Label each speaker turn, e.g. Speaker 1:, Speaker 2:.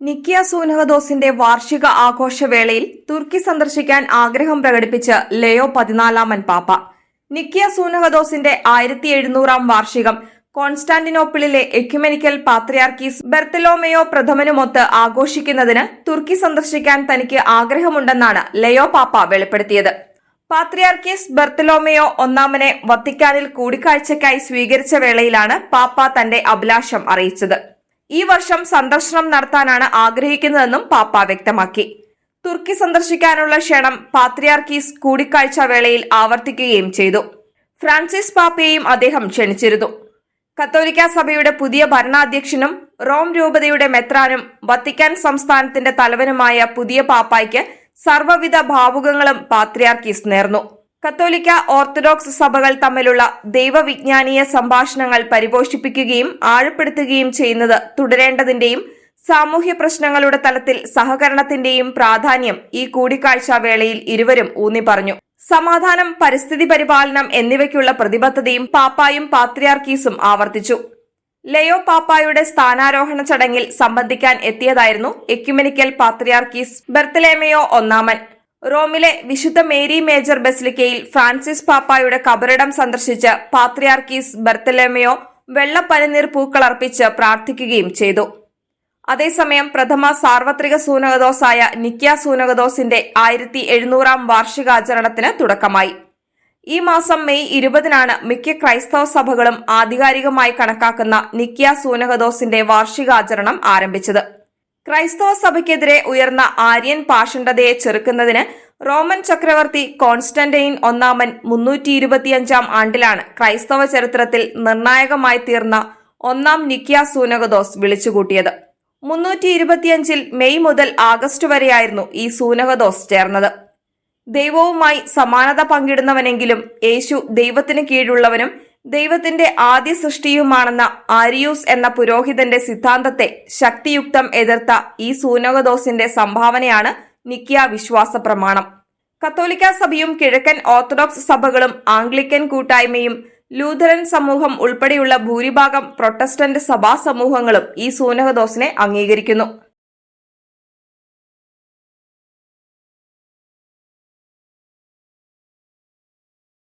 Speaker 1: നിക്കിയ സൂനഹദോസിന്റെ വാർഷിക ആഘോഷവേളയിൽ തുർക്കി സന്ദർശിക്കാൻ ആഗ്രഹം പ്രകടിപ്പിച്ച് ലയോ പതിനാലാമൻ പാപ്പ. നിക്കിയ സൂനഹദോസിന്റെ ആയിരത്തി എഴുന്നൂറാം വാർഷികം കോൺസ്റ്റാന്റിനോപ്പിളിലെ എക്യുമെനിക്കൽ പാത്രിയാർക്കീസ് ബെർത്തലോമയോ പ്രഥമനുമൊത്ത് ആഘോഷിക്കുന്നതിന് തുർക്കി സന്ദർശിക്കാൻ തനിക്ക് ആഗ്രഹമുണ്ടെന്നാണ് ലയോ പാപ്പ വെളിപ്പെടുത്തിയത്. പാത്രിയാർക്കീസ് ബെർത്തലോമയോ ഒന്നാമനെ വത്തിക്കാനിൽ കൂടിക്കാഴ്ചയ്ക്കായി സ്വീകരിച്ച വേളയിലാണ് പാപ്പ തന്റെ അഭിലാഷം അറിയിച്ചത്. ഈ വർഷം സന്ദർശനം നടത്താനാണ് ആഗ്രഹിക്കുന്നതെന്നും പാപ്പ വ്യക്തമാക്കി. തുർക്കി സന്ദർശിക്കാനുള്ള ക്ഷണം പാത്രിയാർക്കീസ് കൂടിക്കാഴ്ച വേളയിൽ ആവർത്തിക്കുകയും ചെയ്തു. ഫ്രാൻസിസ് പാപ്പയെയും അദ്ദേഹം ക്ഷണിച്ചിരുന്നു. കത്തോലിക്ക സഭയുടെ പുതിയ ഭരണാധ്യക്ഷനും റോം രൂപതയുടെ മെത്രാനും വത്തിക്കാൻ സംസ്ഥാനത്തിന്റെ തലവനുമായ പുതിയ പാപ്പായ്ക്ക് സർവവിധ ഭാവുകങ്ങളും പാത്രിയാർക്കീസ് നേർന്നു. കത്തോലിക്ക ഓർത്തഡോക്സ് സഭകൾ തമ്മിലുള്ള ദൈവവിജ്ഞാനീയ സംഭാഷണങ്ങൾ പരിപോഷിപ്പിക്കുകയും ആഴപ്പെടുത്തുകയും ചെയ്യുന്നത് തുടരേണ്ടതിന്റെയും സാമൂഹ്യ പ്രശ്നങ്ങളുടെ തലത്തിൽ സഹകരണത്തിന്റെയും പ്രാധാന്യം ഈ കൂടിക്കാഴ്ച വേളയിൽ ഇരുവരും ഊന്നി പറഞ്ഞു. സമാധാനം പരിസ്ഥിതി പരിപാലനം എന്നിവയ്ക്കുള്ള പ്രതിബദ്ധതയും പാപ്പായും പാത്രിയാർക്കീസും ആവർത്തിച്ചു. ലയോ പാപ്പായുടെ സ്ഥാനാരോഹണ ചടങ്ങിൽ സംബന്ധിക്കാൻ എത്തിയതായിരുന്നു എക്യുമെനിക്കൽ പാത്രിയാർക്കീസ് ബെർത്തലേമയോ ഒന്നാമൻ. റോമിലെ വിശുദ്ധ മേരി മേജർ ബസിലിക്കയിൽ ഫ്രാൻസിസ് പാപ്പായുടെ കബറിടം സന്ദർശിച്ച് പാത്രിയാർക്കീസ് ബർത്തലേമയോ വെള്ളപ്പനിനീർ പൂക്കളർപ്പിച്ച് പ്രാർത്ഥിക്കുകയും ചെയ്തു. അതേസമയം പ്രഥമ സാർവത്രിക സൂനകദോസായ നിക്യ സൂനകദോസിന്റെ ആയിരത്തി എഴുന്നൂറാം വാർഷികാചരണത്തിന് തുടക്കമായി. ഈ മാസം മെയ് ഇരുപതിനാണ് മിക്ക ക്രൈസ്തവ സഭകളും ആധികാരികമായി കണക്കാക്കുന്ന നിക്യ സൂനകദോസിന്റെ വാർഷികാചരണം ആരംഭിച്ചത്. ക്രൈസ്തവ സഭയ്ക്കെതിരെ ഉയർന്ന ആര്യൻ പാഷണ്ഡതയെ ചെറുക്കുന്നതിന് റോമൻ ചക്രവർത്തി കോൺസ്റ്റന്റൈൻ ഒന്നാമൻ മുന്നൂറ്റി ഇരുപത്തിയഞ്ചാം ആണ്ടിലാണ് ക്രൈസ്തവ ചരിത്രത്തിൽ നിർണായകമായി തീർന്ന ഒന്നാം നിക്യ സൂനകദോസ് വിളിച്ചുകൂട്ടിയത്. മുന്നൂറ്റി ഇരുപത്തിയഞ്ചിൽ മെയ് മുതൽ ആഗസ്റ്റ് വരെയായിരുന്നു ഈ സൂനകദോസ് ചേർന്നത്. ദൈവവുമായി സമാനത പങ്കിടുന്നവനെങ്കിലും യേശു ദൈവത്തിന് കീഴുള്ളവനും ദൈവത്തിന്റെ ആദ്യ സൃഷ്ടിയുമാണെന്ന ആരിയൂസ് എന്ന പുരോഹിതന്റെ സിദ്ധാന്തത്തെ ശക്തിയുക്തം എതിർത്ത ഈ സൂനകദോസിന്റെ സംഭാവനയാണ് നിക്കിയ വിശ്വാസ പ്രമാണം. കത്തോലിക്ക സഭയും കിഴക്കൻ ഓർത്തഡോക്സ് സഭകളും ആംഗ്ലിക്കൻ കൂട്ടായ്മയും ലൂഥറൻ സമൂഹം ഉൾപ്പെടെയുള്ള ഭൂരിഭാഗം പ്രൊട്ടസ്റ്റന്റ് സഭാ സമൂഹങ്ങളും ഈ സൂനകദോസിനെ അംഗീകരിക്കുന്നു.